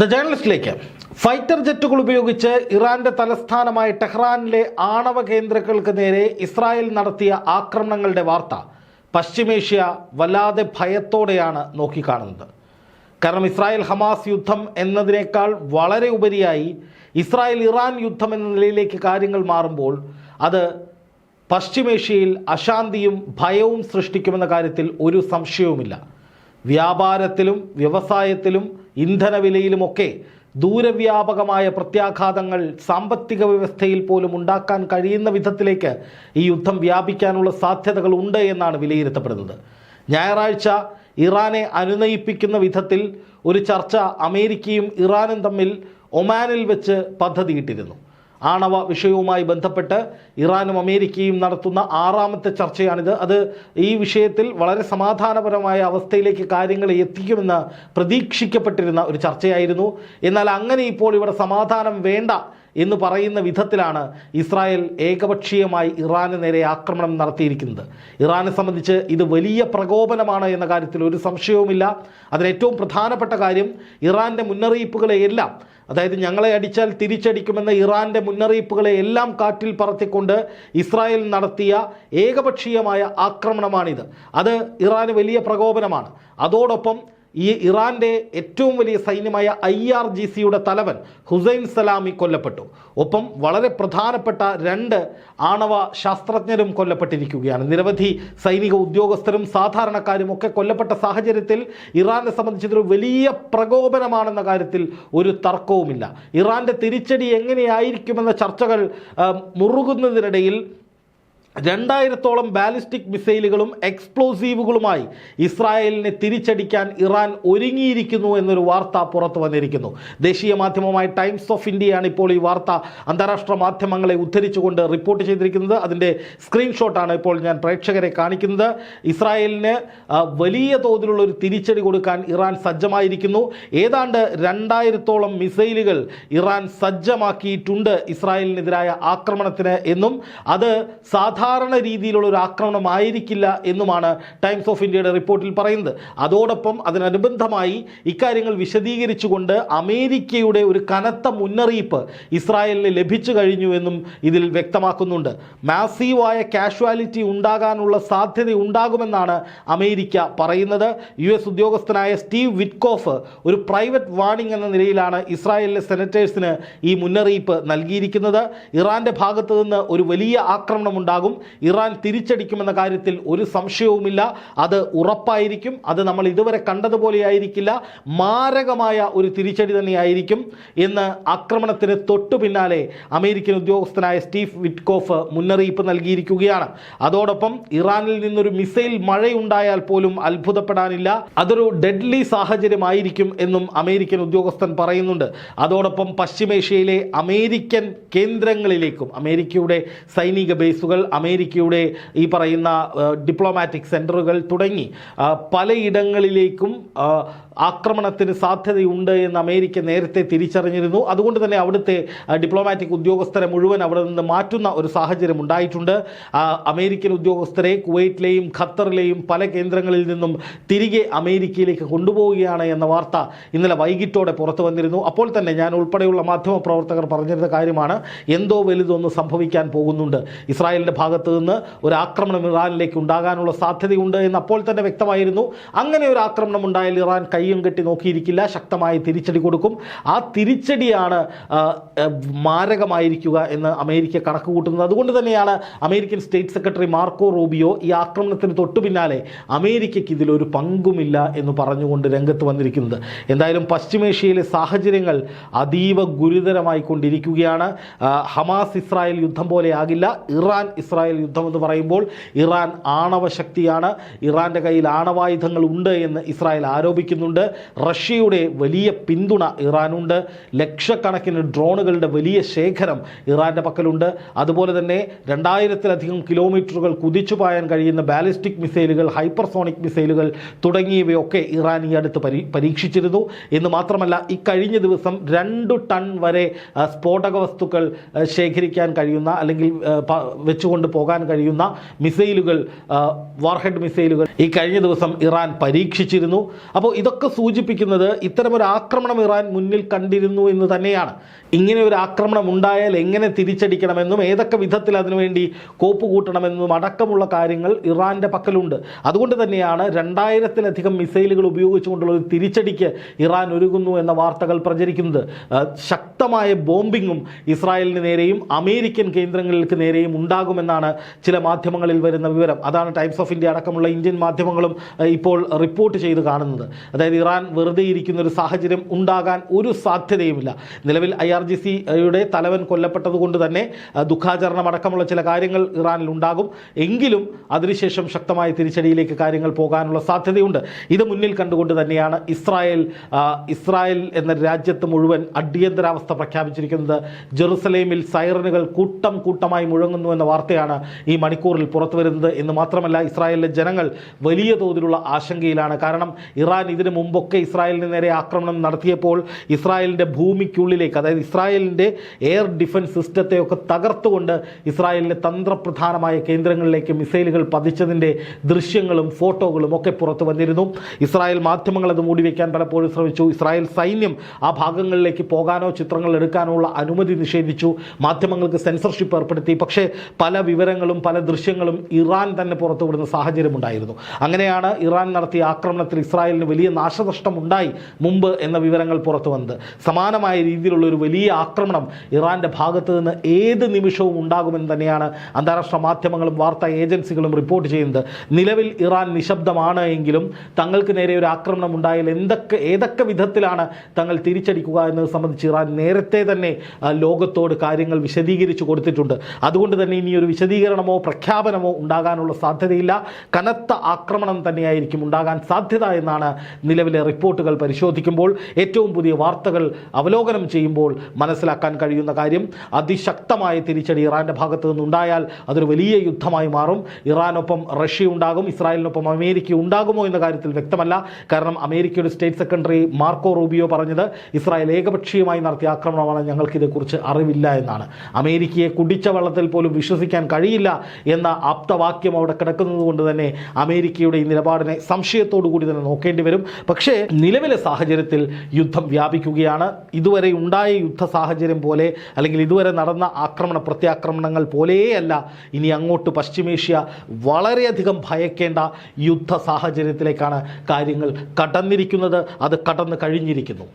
The ജേർണലിസ്റ്റിലേക്ക് fighter ജെറ്റുകൾ ഉപയോഗിച്ച് ഇറാന്റെ തലസ്ഥാനമായ ടെഹ്റാനിലെ ആണവ കേന്ദ്രങ്ങൾക്ക് നേരെ ഇസ്രായേൽ നടത്തിയ ആക്രമണങ്ങളുടെ വാർത്ത പശ്ചിമേഷ്യ വല്ലാതെ ഭയത്തോടെയാണ് നോക്കിക്കാണുന്നത്. കാരണം ഇസ്രായേൽ ഹമാസ് യുദ്ധം എന്നതിനേക്കാൾ വളരെ ഉപരിയായി ഇസ്രായേൽ ഇറാൻ യുദ്ധം എന്ന നിലയിലേക്ക് കാര്യങ്ങൾ മാറുമ്പോൾ അത് പശ്ചിമേഷ്യയിൽ അശാന്തിയും ഭയവും സൃഷ്ടിക്കുമെന്ന കാര്യത്തിൽ ഒരു സംശയവുമില്ല. വ്യാപാരത്തിലും വ്യവസായത്തിലും ഇന്ധനവിലയിലുമൊക്കെ ദൂരവ്യാപകമായ പ്രത്യാഘാതങ്ങൾ സാമ്പത്തിക വ്യവസ്ഥയിൽ പോലും ഉണ്ടാക്കാൻ കഴിയുന്ന വിധത്തിലേക്ക് ഈ യുദ്ധം വ്യാപിക്കാനുള്ള സാധ്യതകൾ ഉണ്ട് എന്നാണ് വിലയിരുത്തപ്പെടുന്നത്. ഞായറാഴ്ച ഇറാനെ അനുനയിപ്പിക്കുന്ന വിധത്തിൽ ഒരു ചർച്ച അമേരിക്കയും ഇറാനും തമ്മിൽ ഒമാനിൽ വെച്ച് പദ്ധതിയിട്ടിരുന്നു. ആണവ വിഷയവുമായി ബന്ധപ്പെട്ട് ഇറാനും അമേരിക്കയും നടത്തുന്ന ആറാമത്തെ ചർച്ചയാണിത്. അത് ഈ വിഷയത്തിൽ വളരെ സമാധാനപരമായ അവസ്ഥയിലേക്ക് കാര്യങ്ങൾ എത്തിക്കുമെന്ന് പ്രതീക്ഷിക്കപ്പെട്ടിരുന്ന ഒരു ചർച്ചയായിരുന്നു. എന്നാൽ അങ്ങനെ ഇപ്പോൾ ഇവിടെ സമാധാനം വേണ്ട എന്ന് പറയുന്ന വിധത്തിലാണ് ഇസ്രായേൽ ഏകപക്ഷീയമായി ഇറാന് നേരെ ആക്രമണം നടത്തിയിരിക്കുന്നത്. ഇറാനെ സംബന്ധിച്ച് ഇത് വലിയ പ്രകോപനമാണ് എന്ന കാര്യത്തിൽ ഒരു സംശയവുമില്ല. അതിലേറ്റവും പ്രധാനപ്പെട്ട കാര്യം ഇറാന്റെ മുന്നറിയിപ്പുകളെയെല്ലാം അതായത് ഞങ്ങളെ അടിച്ചാൽ തിരിച്ചടിക്കുമെന്ന ഇറാന്റെ മുന്നറിയിപ്പുകളെ എല്ലാം കാറ്റിൽ പറത്തിക്കൊണ്ട് ഇസ്രായേൽ നടത്തിയ ഏകപക്ഷീയമായ ആക്രമണമാണിത്. അത് ഇറാന് വലിയ പ്രകോപനമാണ്. അതോടൊപ്പം ഈ ഇറാന്റെ ഏറ്റവും വലിയ സൈന്യമായ ഐ ആർ ജി സിയുടെ തലവൻ ഹുസൈൻ സലാമി കൊല്ലപ്പെട്ടു. ഒപ്പം വളരെ പ്രധാനപ്പെട്ട രണ്ട് ആണവ ശാസ്ത്രജ്ഞരും കൊല്ലപ്പെട്ടിരിക്കുകയാണ്. നിരവധി സൈനിക ഉദ്യോഗസ്ഥരും സാധാരണക്കാരും ഒക്കെ കൊല്ലപ്പെട്ട സാഹചര്യത്തിൽ ഇറാനെ സംബന്ധിച്ചതൊരു വലിയ പ്രകോപനമാണെന്ന കാര്യത്തിൽ ഒരു തർക്കവുമില്ല. ഇറാന്റെ തിരിച്ചടി എങ്ങനെയായിരിക്കുമെന്ന ചർച്ചകൾ മുറുകുന്നതിനിടയിൽ രണ്ടായിരത്തോളം ബാലിസ്റ്റിക് മിസൈലുകളും എക്സ്പ്ലോസീവുകളുമായി ഇസ്രായേലിനെ തിരിച്ചടിക്കാൻ ഇറാൻ ഒരുങ്ങിയിരിക്കുന്നു എന്നൊരു വാർത്ത പുറത്തു വന്നിരിക്കുന്നു. ദേശീയ മാധ്യമമായ ടൈംസ് ഓഫ് ഇന്ത്യയാണ് ഇപ്പോൾ ഈ വാർത്ത അന്താരാഷ്ട്ര മാധ്യമങ്ങളെ ഉദ്ധരിച്ചുകൊണ്ട് റിപ്പോർട്ട് ചെയ്തിരിക്കുന്നത്. അതിന്റെ സ്ക്രീൻഷോട്ടാണ് ഇപ്പോൾ ഞാൻ പ്രേക്ഷകരെ കാണിക്കുന്നത്. ഇസ്രായേലിന് വലിയ തോതിലുള്ള ഒരു തിരിച്ചടി കൊടുക്കാൻ ഇറാൻ സജ്ജമായിരിക്കുന്നു. ഏതാണ്ട് രണ്ടായിരത്തോളം മിസൈലുകൾ ഇറാൻ സജ്ജമാക്കിയിട്ടുണ്ട് ഇസ്രായേലിനെതിരായ ആക്രമണത്തിന് എന്നും. അത് സാധാരണ രീതിയിലുള്ള ഒരു ആക്രമണമായിരിക്കില്ല എന്നുമാണ് ടൈംസ് ഓഫ് ഇന്ത്യയുടെ റിപ്പോർട്ടിൽ പറയുന്നത്. അതോടൊപ്പം അതിനനുബന്ധമായി ഇക്കാര്യങ്ങൾ വിശദീകരിച്ചുകൊണ്ട് അമേരിക്കയുടെ ഒരു കനത്ത മുന്നറിയിപ്പ് ഇസ്രായേലിന് ലഭിച്ചു കഴിഞ്ഞു എന്നും ഇതിൽ വ്യക്തമാക്കുന്നുണ്ട്. മാസീവായ കാഷ്വാലിറ്റി ഉണ്ടാകാനുള്ള സാധ്യത ഉണ്ടാകുമെന്നാണ് അമേരിക്ക പറയുന്നത്. യു എസ് ഉദ്യോഗസ്ഥനായ സ്റ്റീവ് വിറ്റ്കോഫ് ഒരു പ്രൈവറ്റ് വാർണിംഗ് എന്ന നിലയിലാണ് ഇസ്രായേലിലെ സെനറ്റേഴ്സിന് ഈ മുന്നറിയിപ്പ് നൽകിയിരിക്കുന്നത്. ഇറാന്റെ ഭാഗത്തു നിന്ന് ഒരു വലിയ ആക്രമണം ഉണ്ടാകും. ഇറാൻ തിരിച്ചടിക്കുമെന്ന കാര്യത്തിൽ ഒരു സംശയവുമില്ല. അത് ഉറപ്പായിരിക്കും. അത് നമ്മൾ ഇതുവരെ കണ്ടതുപോലെയായിരിക്കില്ല. മാരകമായ ഒരു തിരിച്ചടി തന്നെയായിരിക്കും എന്ന് ആക്രമണത്തിന് തൊട്ടു പിന്നാലെ അമേരിക്കൻ ഉദ്യോഗസ്ഥനായ സ്റ്റീവ് വിറ്റ്കോഫ് മുന്നറിയിപ്പ് നൽകിയിരിക്കുകയാണ്. അതോടൊപ്പം ഇറാനിൽ നിന്നൊരു മിസൈൽ മഴയുണ്ടായാൽ പോലും അത്ഭുതപ്പെടാനില്ല. അതൊരു ഡെഡ്ലി സാഹചര്യമായിരിക്കും എന്നും അമേരിക്കൻ ഉദ്യോഗസ്ഥൻ പറയുന്നുണ്ട്. അതോടൊപ്പം പശ്ചിമേഷ്യയിലെ അമേരിക്കൻ കേന്ദ്രങ്ങളിലേക്കും അമേരിക്കയുടെ സൈനിക ബേസുകൾ അമേരിക്കയുടെ ഈ പറയുന്ന ഡിപ്ലോമാറ്റിക് സെന്ററുകൾ തുടങ്ങി. പലയിടങ്ങളിലേക്കും ആക്രമണത്തിന് സാധ്യതയുണ്ട് എന്ന് അമേരിക്ക നേരത്തെ തിരിച്ചറിഞ്ഞിരുന്നു. അതുകൊണ്ട് തന്നെ അവിടുത്തെ ഡിപ്ലോമാറ്റിക് ഉദ്യോഗസ്ഥരെ മുഴുവൻ അവിടെ നിന്ന് മാറ്റുന്ന ഒരു സാഹചര്യം ഉണ്ടായിട്ടുണ്ട്. അമേരിക്കൻ ഉദ്യോഗസ്ഥരെ കുവൈറ്റിലെയും ഖത്തറിലെയും പല കേന്ദ്രങ്ങളിൽ നിന്നും തിരികെ അമേരിക്കയിലേക്ക് കൊണ്ടുപോവുകയാണ് എന്ന വാർത്ത ഇന്നലെ വൈകിട്ടോടെ പുറത്തു വന്നിരുന്നു. അപ്പോൾ തന്നെ ഞാൻ ഉൾപ്പെടെയുള്ള മാധ്യമ പ്രവർത്തകർ പറഞ്ഞിരുന്ന കാര്യമാണ് എന്തോ വലുതൊന്ന് സംഭവിക്കാൻ പോകുന്നുണ്ട്. ഇസ്രായേലിന്റെ ഭാഗത്ത് നിന്ന് ഒരു ആക്രമണം ഇറാനിലേക്ക് ഉണ്ടാകാനുള്ള സാധ്യതയുണ്ട് എന്ന് അപ്പോൾ തന്നെ വ്യക്തമായിരുന്നു. അങ്ങനെ ഒരു ആക്രമണം ഉണ്ടായാൽ ഇറാൻ കയ്യും കെട്ടി നോക്കിയിരിക്കില്ല ശക്തമായി തിരിച്ചടി കൊടുക്കും. ആ തിരിച്ചടിയാണ് മാരകമായിരിക്കുക എന്ന് അമേരിക്ക കണക്ക് കൂട്ടുന്നത് അതുകൊണ്ട് തന്നെയാണ് American state secretary Marco Rubio ഈ ആക്രമണത്തിന് തൊട്ടു പിന്നാലെ അമേരിക്കയ്ക്ക് ഇതിലൊരു പങ്കുമില്ല എന്ന് പറഞ്ഞുകൊണ്ട് രംഗത്ത് വന്നിരിക്കുന്നത്. എന്തായാലും പശ്ചിമേഷ്യയിലെ സാഹചര്യങ്ങൾ അതീവ ഗുരുതരമായി കൊണ്ടിരിക്കുകയാണ്. ഹമാസ് ഇസ്രായേൽ യുദ്ധം പോലെ ആകില്ല. ഇറാൻ ഇസ്രായേൽ യുദ്ധം എന്ന് പറയുമ്പോൾ ഇറാൻ ആണവ ശക്തിയാണ്. ഇറാന്റെ കയ്യിൽ ആണവായുധങ്ങൾ ഉണ്ട് എന്ന് ഇസ്രായേൽ ആരോപിക്കുന്നുണ്ട്. റഷ്യയുടെ വലിയ പിന്തുണ ഇറാനുണ്ട്. ലക്ഷക്കണക്കിന് ഡ്രോണുകളുടെ വലിയ ശേഖരം ഇറാന്റെ പക്കലുണ്ട്. അതുപോലെ തന്നെ രണ്ടായിരത്തിലധികം കിലോമീറ്ററുകൾ കുതിച്ചു പായാൻ കഴിയുന്ന ബാലിസ്റ്റിക് മിസൈലുകൾ ഹൈപ്പർസോണിക് മിസൈലുകൾ തുടങ്ങിയവയൊക്കെ ഇറാൻ ഈ അടുത്ത് പരീ പരീക്ഷിച്ചിരുന്നു. എന്ന് മാത്രമല്ല ഇക്കഴിഞ്ഞ കഴിഞ്ഞ ദിവസം രണ്ട് ടൺ വരെ സ്ഫോടക വസ്തുക്കൾ ശേഖരിക്കാൻ കഴിയുന്ന അല്ലെങ്കിൽ വെച്ചുകൊണ്ട് പോകാൻ കഴിയുന്ന മിസൈലുകൾ വാർഹെഡ് മിസൈലുകൾ ഈ കഴിഞ്ഞ ദിവസം ഇറാൻ പരീക്ഷിച്ചിരുന്നു. അപ്പോൾ ഇതൊക്കെ ഇതൊക്കെ സൂചിപ്പിക്കുന്നത് ഇത്തരമൊരു ആക്രമണം ഇറാൻ മുന്നിൽ കണ്ടിരുന്നു എന്ന് തന്നെയാണ്. ഇങ്ങനെ ഒരു ആക്രമണം ഉണ്ടായാൽ എങ്ങനെ തിരിച്ചടിക്കണമെന്നും ഏതൊക്കെ വിധത്തിൽ അതിനുവേണ്ടി കോപ്പ് കൂട്ടണമെന്നും അടക്കമുള്ള കാര്യങ്ങൾ ഇറാന്റെ പക്കലുണ്ട്. അതുകൊണ്ട് തന്നെയാണ് രണ്ടായിരത്തിലധികം മിസൈലുകൾ ഉപയോഗിച്ചുകൊണ്ടുള്ള ഒരു തിരിച്ചടിക്ക് ഇറാൻ ഒരുങ്ങുന്നു എന്ന വാർത്തകൾ പ്രചരിക്കുന്നത്. ശക്തമായ ബോംബിങ്ങും ഇസ്രായേലിന് നേരെയും അമേരിക്കൻ കേന്ദ്രങ്ങൾക്ക് നേരെയും ഉണ്ടാകുമെന്നാണ് ചില മാധ്യമങ്ങളിൽ വരുന്ന വിവരം. അതാണ് ടൈംസ് ഓഫ് ഇന്ത്യ അടക്കമുള്ള ഇന്ത്യൻ മാധ്യമങ്ങളും ഇപ്പോൾ റിപ്പോർട്ട് ചെയ്ത് കാണുന്നത്. അതായത് ഇറാൻ വെറുതെ ഇരിക്കുന്ന ഒരു സാഹചര്യം ഉണ്ടാകാൻ ഒരു സാധ്യതയുമില്ല. നിലവിൽ ഐ ആർ ജി സിയുടെ തലവൻ കൊല്ലപ്പെട്ടതുകൊണ്ട് തന്നെ ദുഃഖാചരണം അടക്കമുള്ള ചില കാര്യങ്ങൾ ഇറാനിൽ ഉണ്ടാകും. എങ്കിലും അതിനുശേഷം ശക്തമായ തിരിച്ചടിയിലേക്ക് കാര്യങ്ങൾ പോകാനുള്ള സാധ്യതയുണ്ട്. ഇത് മുന്നിൽ കണ്ടുകൊണ്ട് തന്നെയാണ് ഇസ്രായേൽ ഇസ്രായേൽ എന്ന രാജ്യത്ത് മുഴുവൻ അടിയന്തരാവസ്ഥ പ്രഖ്യാപിച്ചിരിക്കുന്നത്. ജെറുസലേമിൽ സൈറനുകൾ കൂട്ടം കൂട്ടമായി മുഴങ്ങുന്നു എന്ന വാർത്തയാണ് ഈ മണിക്കൂറിൽ പുറത്തു വരുന്നത് എന്ന് മാത്രമല്ല ഇസ്രായേലിലെ ജനങ്ങൾ വലിയ തോതിലുള്ള ആശങ്കയിലാണ്. കാരണം ഇറാൻ ഇതിനു മുമ്പൊക്കെ ഇസ്രായേലിന് നേരെ ആക്രമണം നടത്തിയപ്പോൾ ഇസ്രായേലിന്റെ ഭൂമിക്കുള്ളിലേക്ക് അതായത് ഇസ്രായേലിന്റെ എയർ ഡിഫൻസ് സിസ്റ്റത്തെയൊക്കെ തകർത്തുകൊണ്ട് ഇസ്രായേലിന്റെ തന്ത്രപ്രധാനമായ കേന്ദ്രങ്ങളിലേക്ക് മിസൈലുകൾ പതിച്ചതിന്റെ ദൃശ്യങ്ങളും ഫോട്ടോകളും ഒക്കെ പുറത്തു വന്നിരുന്നു. ഇസ്രായേൽ മാധ്യമങ്ങൾ അത് മൂടിവെക്കാൻ പലപ്പോഴും ശ്രമിച്ചു. ഇസ്രായേൽ സൈന്യം ആ ഭാഗങ്ങളിലേക്ക് പോകാനോ ചിത്രങ്ങൾ എടുക്കാനോ ഉള്ള അനുമതി നിഷേധിച്ചു. മാധ്യമങ്ങൾക്ക് സെൻസർഷിപ്പ് ഏർപ്പെടുത്തി. പക്ഷേ പല വിവരങ്ങളും പല ദൃശ്യങ്ങളും ഇറാൻ തന്നെ പുറത്തുവിടുന്ന സാഹചര്യമുണ്ടായിരുന്നു. അങ്ങനെയാണ് ഇറാൻ നടത്തിയ ആക്രമണത്തിൽ ഇസ്രായേലിന് വലിയ നാശനഷ്ടം ഉണ്ടായി മുമ്പ് എന്ന വിവരങ്ങൾ പുറത്തു വന്നത്. സമാനമായ രീതിയിലുള്ള ഒരു വലിയ ആക്രമണം ഇറാന്റെ ഭാഗത്ത് നിന്ന് ഏത് നിമിഷവും ഉണ്ടാകുമെന്ന് തന്നെയാണ് അന്താരാഷ്ട്ര മാധ്യമങ്ങളും വാർത്താ ഏജൻസികളും റിപ്പോർട്ട് ചെയ്യുന്നത്. നിലവിൽ ഇറാൻ നിശബ്ദമാണ് എങ്കിലും തങ്ങൾക്ക് നേരെ ഒരു ആക്രമണം ഉണ്ടായാൽ എന്തൊക്കെ ഏതൊക്കെ വിധത്തിലാണ് തങ്ങൾ തിരിച്ചടിക്കുക എന്നത് സംബന്ധിച്ച് ഇറാൻ നേരത്തെ തന്നെ ലോകത്തോട് കാര്യങ്ങൾ വിശദീകരിച്ചു കൊടുത്തിട്ടുണ്ട്. അതുകൊണ്ട് തന്നെ ഇനി ഒരു വിശദീകരണമോ പ്രഖ്യാപനമോ ഉണ്ടാകാനുള്ള സാധ്യതയില്ല. കനത്ത ആക്രമണം തന്നെയായിരിക്കും ഉണ്ടാകാൻ സാധ്യത എന്നാണ് നിലവിലെ റിപ്പോർട്ടുകൾ പരിശോധിക്കുമ്പോൾ ഏറ്റവും പുതിയ വാർത്തകൾ അവലോകനം ചെയ്യുമ്പോൾ മനസ്സിലാക്കാൻ കഴിയുന്ന കാര്യം അതിശക്തമായ തിരിച്ചടി ഇറാന്റെ ഭാഗത്തു നിന്നുണ്ടായാൽ അതൊരു വലിയ യുദ്ധമായി മാറും. ഇറാനൊപ്പം റഷ്യ ഉണ്ടാകും ഇസ്രായേലിനൊപ്പം അമേരിക്ക ഉണ്ടാകുമോ എന്ന കാര്യത്തിൽ വ്യക്തമല്ല. കാരണം അമേരിക്കയുടെ സ്റ്റേറ്റ് സെക്രട്ടറി മാർക്കോ റൂബിയോ പറഞ്ഞത് ഇസ്രായേൽ ഏകപക്ഷീയമായി നടത്തിയ ആക്രമണമാണ് ഞങ്ങൾക്ക് ഇതേക്കുറിച്ച് അറിവില്ല എന്നാണ്. അമേരിക്കയെ കുടിച്ച വെള്ളത്തിൽ പോലും വിശ്വസിക്കാൻ കഴിയില്ല എന്ന ആപ്തവാക്യം അവിടെ കിടക്കുന്നത് കൊണ്ട് തന്നെ അമേരിക്കയുടെ ഈ നിലപാടിനെ സംശയത്തോടു കൂടി തന്നെ നോക്കേണ്ടി വരും. പക്ഷേ നിലവിലെ സാഹചര്യത്തിൽ യുദ്ധം വ്യാപിക്കുകയാണ്. ഇതുവരെ ഉണ്ടായ യുദ്ധ സാഹചര്യം പോലെ അല്ലെങ്കിൽ ഇതുവരെ നടന്ന ആക്രമണ പ്രത്യാക്രമണങ്ങൾ പോലെയല്ല ഇനി അങ്ങോട്ട് പശ്ചിമേഷ്യ വളരെയധികം ഭയക്കേണ്ട യുദ്ധ സാഹചര്യത്തിലേക്കാണ് കാര്യങ്ങൾ കടന്നിരിക്കുന്നത്. അത് കടന്നു കഴിഞ്ഞിരിക്കുന്നു.